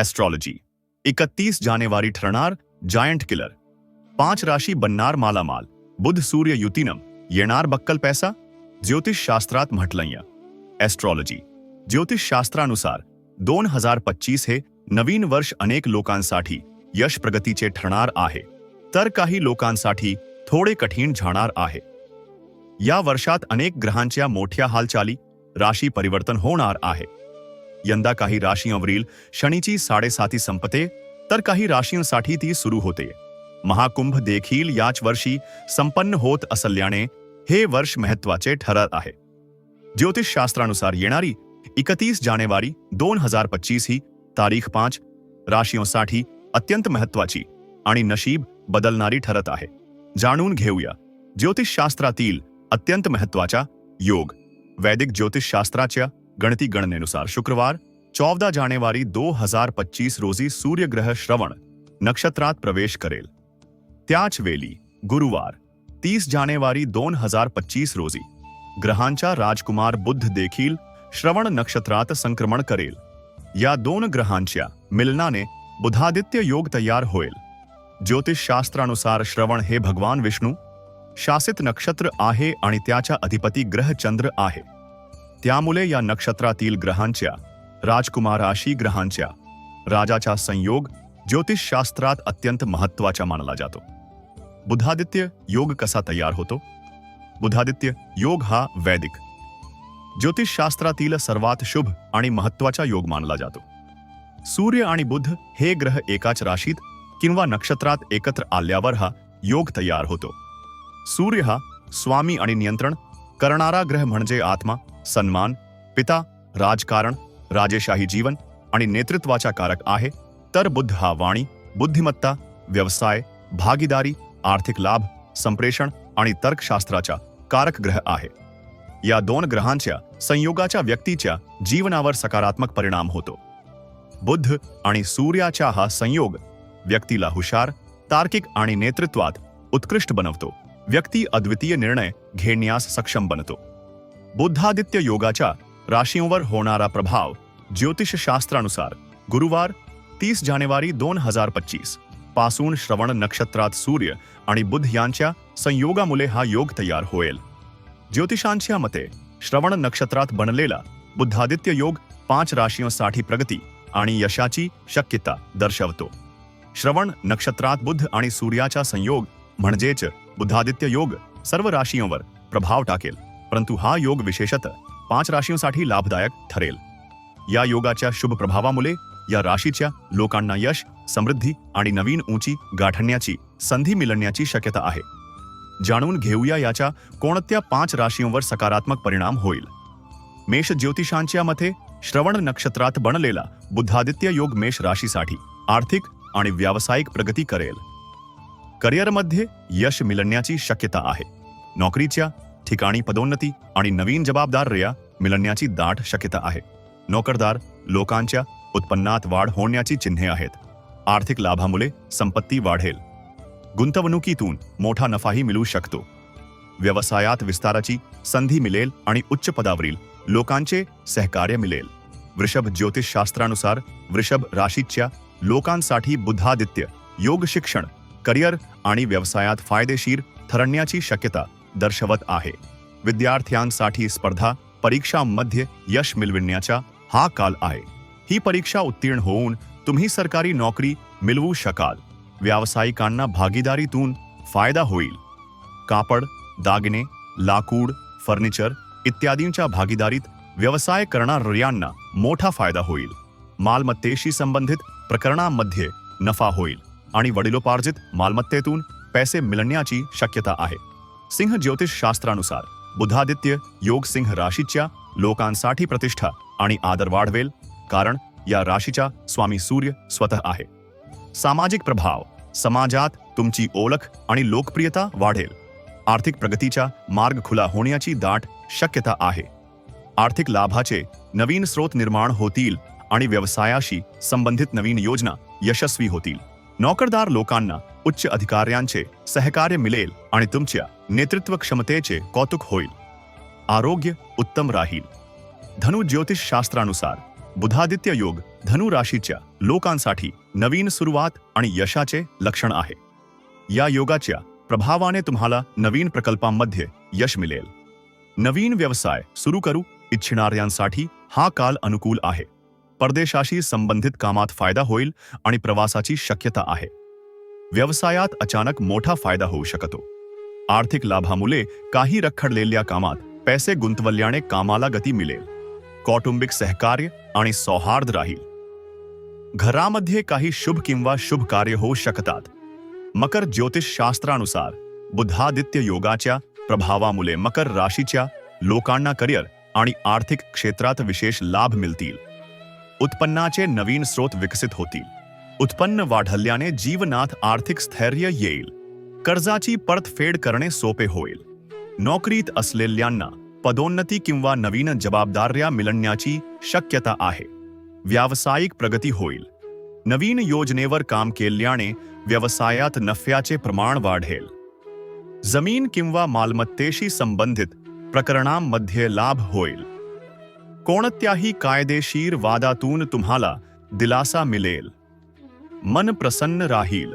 Astrology एकतीस जानेवारी ठरणार giant killer पाच राशी बनणार मालामाल. बुध, सूर्य युतीनं येणार बक्कल पैसा? ज्योतिषशास्त्रात म्हटलंय. ॲस्ट्रॉलॉजी ज्योतिषशास्त्रानुसार, दोन हज़ार पच्चीस हे नवीन वर्ष अनेक लोकांसाठी यश प्रगतीचे ठरणार आहे. तर काही लोकांसाठी थोडे कठीण जाणार आहे. या वर्षात अनेक ग्रहांच्या मोठ्या हालचाली, राशी परिवर्तन होणार आहे. यंदा काही राशींवरील शनीची साडेसाती संपते, तर काही राशींसाठी ती सुरू होते. महाकुंभ देखील याच वर्षी संपन्न होत असल्याने हे वर्ष महत्वाचे ठरत आहे. ज्योतिषशास्त्रानुसार येणारी एकतीस जानेवारी दोन हज़ार पच्चीस ही तारीख पाच राशींसाठी अत्यंत महत्वाची आणि नशीब बदलणारी ठरत आहे. जाणून घेऊया, ज्योतिषशास्त्रातील अत्यंत महत्वाचा योग. वैदिक ज्योतिषशास्त्राच्या गणती गणनेनुसार शुक्रवार चौदा जानेवारी दो हजार पच्चीस रोजी सूर्यग्रह श्रवण नक्षत्रात प्रवेश करेल. त्याच वेळी गुरुवार तीस जानेवारी दोन हजार पच्चीस रोजी ग्रहांचा राजकुमार बुद्ध देखील श्रवण नक्षत्रात संक्रमण करेल. या दोन ग्रहांच्या मिलनाने बुधादित्य योग तयार होईल. ज्योतिषशास्त्रानुसार श्रवण हे भगवान विष्णू शासित नक्षत्र आहे आणि त्याचा अधिपती ग्रह चंद्र आहे. त्यामुळे या नक्षत्रातील ग्रहांच्या राजकुमाराशी ग्रहांच्या राजाचा संयोग ज्योतिषशास्त्रात अत्यंत महत्त्वाचा मानला जातो. बुधादित्य योग कसा तयार होतो? बुधादित्य योग हा वैदिक. ज्योतिषशास्त्रातील सर्वात शुभ आणि महत्त्वाचा योग मानला जातो. सूर्य आणि बुध हे ग्रह एकाच राशीत किंवा नक्षत्रात एकत्र आल्यावर हा योग तयार होतो. सूर्य हा स्वामी आणि नियंत्रण करणारा ग्रह म्हणजे आत्मा सन्मान पिता राजकारण राजेशाही जीवन आणि नेतृत्वाचा कारक आहे. तर बुद्ध हा वाणी बुद्धिमत्ता व्यवसाय भागीदारी आर्थिक लाभ संप्रेषण आणि तर्कशास्त्राचा कारक ग्रह आहे. या दोन ग्रहांच्या संयोगाच्या व्यक्तीच्या जीवनावर सकारात्मक परिणाम होतो. बुद्ध आणि सूर्याचा हा संयोग व्यक्तीला हुशार तार्किक आणि नेतृत्वात उत्कृष्ट बनवतो. व्यक्ती अद्वितीय निर्णय घेण्यास सक्षम बनतो. बुद्धादित्य योगाच्या राशींवर होणारा प्रभाव ज्योतिषशास्त्रानुसार गुरुवार तीस जानेवारी दोन हजार पच्चीसपासून श्रवण नक्षत्रात सूर्य आणि बुध यांच्या संयोगामुळे हा योग तयार होईल. ज्योतिषांच्या मते श्रवण नक्षत्रात बनलेला बुद्धादित्य योग पाच राशींसाठी प्रगती आणि यशाची शक्यता दर्शवतो. श्रवण नक्षत्रात बुध आणि सूर्याचा संयोग म्हणजेच बुद्धादित्य योग सर्व राशींवर प्रभाव टाकेल. परंतु हा योग विशेषतः पाच राशींसाठी लाभदायक ठरेल. या योगाच्या शुभ प्रभावामुळे या राशीच्या लोकांना यश समृद्धी आणि नवीन उंची गाठण्याची संधी मिळण्याची शक्यता आहे. जाणून घेऊया याच्या कोणत्या पाच राशींवर सकारात्मक परिणाम होईल. मेष ज्योतिषांच्या मते श्रवण नक्षत्रात बनलेला बुद्धादित्य योग मेष राशीसाठी आर्थिक आणि व्यावसायिक प्रगती करेल. करिअरमध्ये यश मिळण्याची शक्यता आहे. नोकरीच्या ठिकाणी पदोन्नती आणि नवीन जबाबदाऱ्या मिळण्याची दाट शक्यता आहे. नोकरदार लोकांच्या उत्पन्नात वाढ होण्याची चिन्हे आहेत. आर्थिक लाभामुळे संपत्ती वाढेल. गुंतवणुकीतून मोठा नफाही मिळू शकतो. व्यवसायात विस्ताराची संधी मिळेल आणि उच्च पदावरील लोकांचे सहकार्य मिळेल. वृषभ ज्योतिषशास्त्रानुसार वृषभ राशीच्या लोकांसाठी बुद्धादित्य योग शिक्षण करिअर आणि व्यवसायात फायदेशीर ठरण्याची शक्यता दर्शवत आहे. विद्यार्थ्यांसाठी स्पर्धा परीक्षांमध्ये यश मिळविण्याचा हा काल आहे. ही परीक्षा उत्तीर्ण होऊन तुम्ही सरकारी नोकरी मिळवू शकाल. व्यावसायिकांना भागीदारीतून फायदा होईल. कापड दागिने लाकूड फर्निचर इत्यादींच्या भागीदारीत व्यवसाय करणाऱ्यांना मोठा फायदा होईल. मालमत्तेशी संबंधित प्रकरणांमध्ये नफा होईल आणि वडिलोपार्जित मालमत्तेतून पैसे मिळण्याची शक्यता आहे. सिंह ज्योतिषशास्त्रानुसार बुधादित्य योग सिंह राशीच्या लोकांसाठी प्रतिष्ठा आणि आदर वाढवेल कारण या राशीचा स्वामी सूर्य स्वतः आहे. सामाजिक प्रभाव समाजात तुमची ओळख आणि लोकप्रियता वाढेल. आर्थिक प्रगतीचा मार्ग खुला होण्याची दाट शक्यता आहे. आर्थिक लाभाचे नवीन स्रोत निर्माण होतील आणि व्यवसायाशी संबंधित नवीन योजना यशस्वी होतील. नोकरदार लोकांना उच्च अधिकाऱ्यांचे सहकार्य मिळेल आणि तुमच्या नेतृत्व क्षमतेचे कौतुक होईल. आरोग्य उत्तम राहील. धनु ज्योतिष शास्त्रानुसार बुधादित्य योग धनु राशीच्या लोकांसाठी नवीन सुरुवात आणि यशाचे लक्षण आहे. या योगाच्या प्रभावाने तुम्हाला नवीन प्रकल्पांमध्ये यश मिळेल. नवीन व्यवसाय सुरू करू इच्छिणाऱ्यांसाठी हा काल अनुकूल आहे. परदेशाशी संबंधित कामात फायदा होईल आणि प्रवासाची शक्यता आहे. व्यवसायात अचानक मोठा फायदा होऊ शकतो. आर्थिक लाभामुळे काही रखडलेल्या कामात पैसे गुंतवल्याने कामाला गती मिळेल. कौटुंबिक सहकार्य आणि सौहार्द राहील. घरामध्ये काही शुभ किंवा शुभ कार्य होऊ शकतात. मकर ज्योतिष शास्त्रानुसार बुद्धादित्य योगाच्या प्रभावामुळे मकर राशीच्या लोकांना करिअर आणि आर्थिक क्षेत्रात विशेष लाभ मिळतील. उत्पन्नाचे नवीन स्रोत विकसित होतील. उत्पन्न वाढल्याने जीवनात आर्थिक स्थैर्य येईल. कर्जाची परतफेड करणे सोपे होईल. नोकरीत असलेल्यांना पदोन्नती किंवा नवीन जबाबदाऱ्या मिळण्याची शक्यता आहे. व्यावसायिक प्रगती होईल. नवीन योजनेवर काम केल्याने व्यवसायात नफ्याचे प्रमाण वाढेल. जमीन किंवा मालमत्तेशी संबंधित प्रकरणांमध्ये लाभ होईल. कोणत्याही कायदेशीर वादातून तुम्हाला दिलासा मिळेल. मन प्रसन्न राहील.